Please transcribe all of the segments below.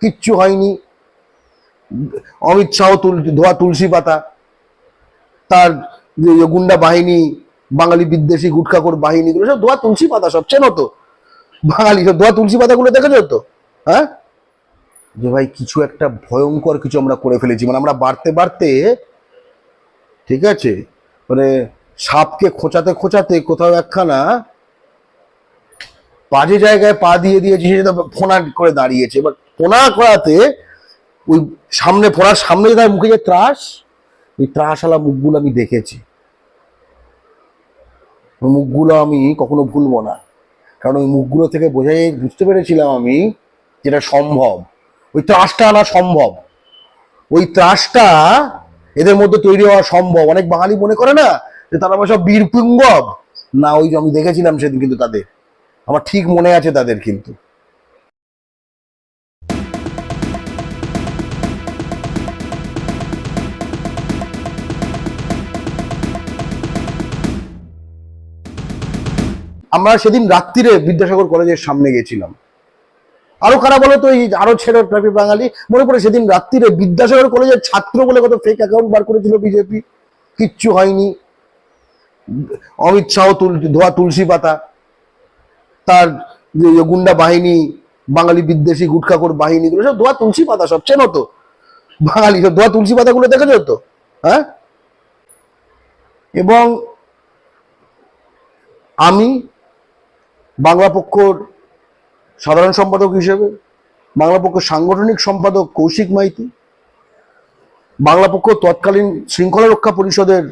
কিচ্ছু হয়নি। অমিত শাহ ধোয়া তুলসী পাতা। তার গুন্ডা বাহিনী, বাঙালি বিদ্বেষী, গুটখাকর বাহিনীগুলো সব ধোয়া তুলসী পাতা সব চেনো তো। বাঙালি সব ধোয়া তুলসী পাতাগুলো দেখেছ তো? হ্যাঁ? যে ভাই, কিছু একটা ভয়ঙ্কর কিছু আমরা করে ফেলেছি। মানে আমরা বাড়তে বাড়তে, ঠিক আছে মানে সাপকে খোঁচাতে খোঁচাতে কোথাও একখানা বাজে জায়গায় পা দিয়ে দিয়েছি সেটা ফোনা করে দাঁড়িয়েছে। এবার ফোনা করাতে, ওই সামনে ফোনার সামনে তার মুখে যে ত্রাস ওই ত্রাসওয়ালা মুখগুলো আমি দেখেছি। ওই মুখগুলো আমি কখনো ভুলবো না। কারণ ওই মুখগুলো থেকে বোঝাই বুঝতে পেরেছিলাম আমি যেটা সম্ভব। ওই ত্রাসটা আনা সম্ভব। ওই ত্রাসটা এদের মধ্যে তৈরি হওয়া সম্ভব। অনেক বাঙালি মনে করে না যে তারা আবার সব বীরপুঙ্গব। না, ওই যে আমি দেখেছিলাম সেদিন কিন্তু তাদের। আমার ঠিক মনে আছে তাদের কিন্তু। আমরা সেদিন রাত্রিরে বিদ্যাসাগর কলেজের সামনে গেছিলাম। আরও কারা বলো তো, এই আরও ছেড়ে ট্রাফিক বাঙালি? মনে পড়ে সেদিন রাত্রিরে বিদ্যাসাগর কলেজের ছাত্র বলে কত ফেক অ্যাকাউন্ট বার করেছিল বিজেপি? কিচ্ছু হয়নি। অমিত শাহ ধোয়া তুলসী পাতা। তার গুন্ডা বাহিনী, বাঙালি বিদ্বেষী, গুটখাকর বাহিনীগুলো সব ধোয়া তুলসী পাতা সব, চেনো তো? বাঙালি সব ধোয়া তুলসী পাতাগুলো দেখেছ তো? হ্যাঁ? এবং আমি বাংলা পক্ষর সাধারণ সম্পাদক হিসেবে, বাংলা পক্ষ সাংগঠনিক সম্পাদক কৌশিক মাইতি, বাংলা পক্ষ তৎকালীন শৃঙ্খলা রক্ষা পরিষদের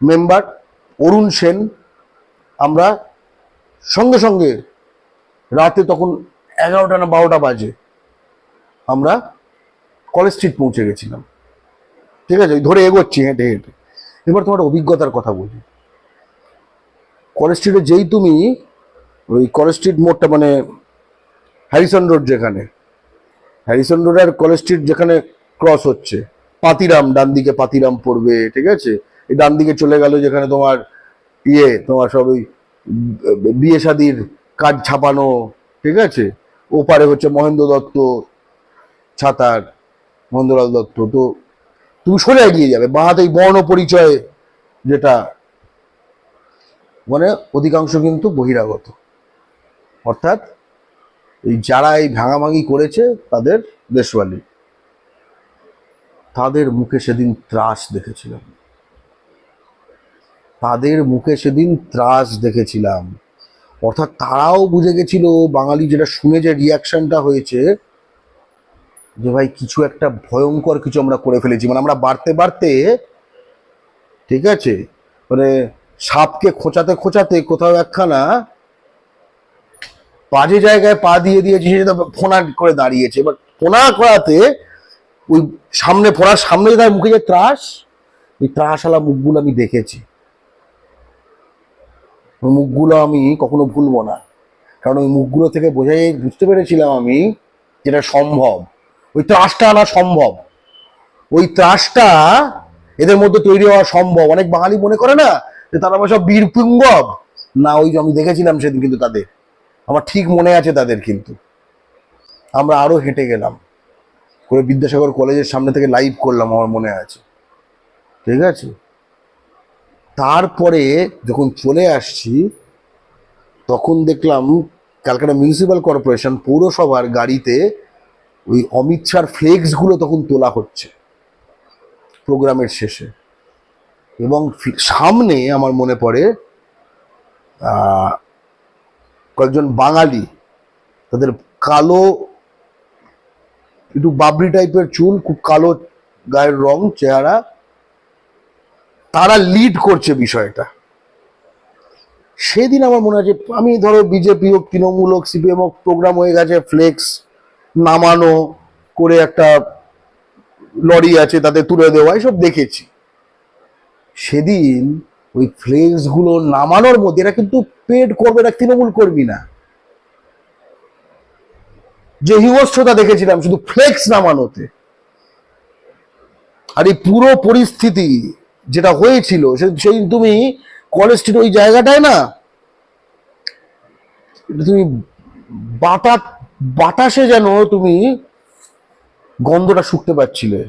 মেম্বার অরুণ সেন, আমরা সঙ্গে সঙ্গে রাতে তখন এগারোটা না বারোটা বাজে, আমরা কলেজ স্ট্রিট পৌঁছে গেছিলাম। ঠিক আছে? ধরে এগোচ্ছি হেঁটে হেঁটে। এবার তোমার অভিজ্ঞতার কথা বলি। কলেজ স্ট্রিটে যেই তুমি, ওই কলেজ স্ট্রিট মোড়টা মানে হ্যারিসন রোড যেখানে হ্যারিসন রোড আর কলেজ স্ট্রিট যেখানে ক্রস হচ্ছে। পাতিরাম, ডান দিকে পাতিরাম পড়বে, ঠিক আছে? এই ডান দিকে চলে গেল যেখানে তোমার ইয়ে তোমার সব ওই, বিয়ে শাদির কাজ ছাপানো, ঠিক আছে? ওপারে হচ্ছে মহেন্দ্র দত্ত ছাতার, মহেন্দ্রলাল দত্ত। তো তুমি সরে এগিয়ে যাবে, বাঁ হাতে বর্ণ পরিচয় যেটা মানে অধিকাংশ কিন্তু বহিরাগত। অর্থাৎ এই যারা এই ভাঙাভাঙি করেছে তাদের দেশওয়ালি। তাদের মুখে সেদিন ত্রাস দেখেছিলাম। তাদের মুখে সেদিন ত্রাস দেখেছিলাম। অর্থাৎ তারাও বুঝে গেছিল, বাঙালি যেটা শুনে যে রিয়াকশনটা হয়েছে, যে ভাই কিছু একটা ভয়ঙ্কর কিছু আমরা করে ফেলেছি। মানে আমরা বাড়তে বাড়তে, ঠিক আছে? মানে সাপকে খোঁচাতে খোঁচাতে কোথাও একখানা বাজে জায়গায় পা দিয়ে দিয়েছে সেটা ফোনা করে দাঁড়িয়েছে। এবার ফোনা করাতে ওই সামনে, ফোনার সামনে তার মুখে যে ত্রাস, ওই ত্রাসওয়ালা মুখগুলো আমি দেখেছি। ওই মুখগুলো আমি কখনো ভুলবো না। কারণ ওই মুখগুলো থেকে বোঝাই বুঝতে পেরেছিলাম আমি যেটা সম্ভব। ওই ত্রাসটা আনা সম্ভব। ওই ত্রাসটা এদের মধ্যে তৈরি হওয়া সম্ভব। অনেক বাঙালি মনে করে না যে তারা আবার বীরপুঙ্গব না, ওই যে আমি দেখেছিলাম সেদিন কিন্তু তাদের। আমার ঠিক মনে আছে তাদের কিন্তু। আমরা আরও হেঁটে গেলাম। করে বিদ্যাসাগর কলেজের সামনে থেকে লাইভ করলাম, আমার মনে আছে। ঠিক আছে? তারপরে যখন চলে আসছি, তখন দেখলাম ক্যালকাটা মিউনিসিপ্যাল কর্পোরেশন পৌরসভার গাড়িতে ওই অমিত শাহর ফ্লেক্সগুলো তখন তোলা হচ্ছে। প্রোগ্রামের শেষে। এবং সামনে আমার মনে পড়ে কয়েকজন বাঙালি, তাদের কালো, একটু বাবরি টাইপের চুল, খুব কালো গায়ের রং, চেহারা, তারা লিড করছে বিষয়টা। সেদিন আমার মনে আছে আমি ধরো বিজেপি হোক, তৃণমূল হোক, সিপিএম হোক প্রোগ্রাম হয়ে গেছে ফ্লেক্স নামানো, করে একটা লরি আছে, তাতে তুলে দেওয়া, এসব দেখেছি। সেদিন ওই ফ্লেক্সগুলো নামানোর মধ্যে, এরা কিন্তু পেড করবে না, তৃণমূল করবি না। যে হিংস্রতা দেখেছিলাম, শুধু ফ্লেক্স নামানোতে। আর এই পুরো পরিস্থিতি যেটা হয়েছিল সেই তুমি কলেজ স্ট্রিট ওই জায়গাটায় না, এটা তুমি বাটা বাতাসে যেন তুমি গন্ধটা শুকতে পাচ্ছিলে।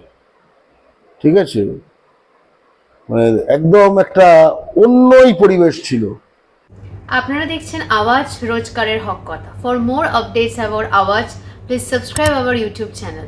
ঠিক আছে? মানে একদম একটা অন্যই পরিবেশ ছিল। আপনারা দেখছেন আওয়াজ রোজকারের হক কথা। For more updates about Awaaz please subscribe our YouTube channel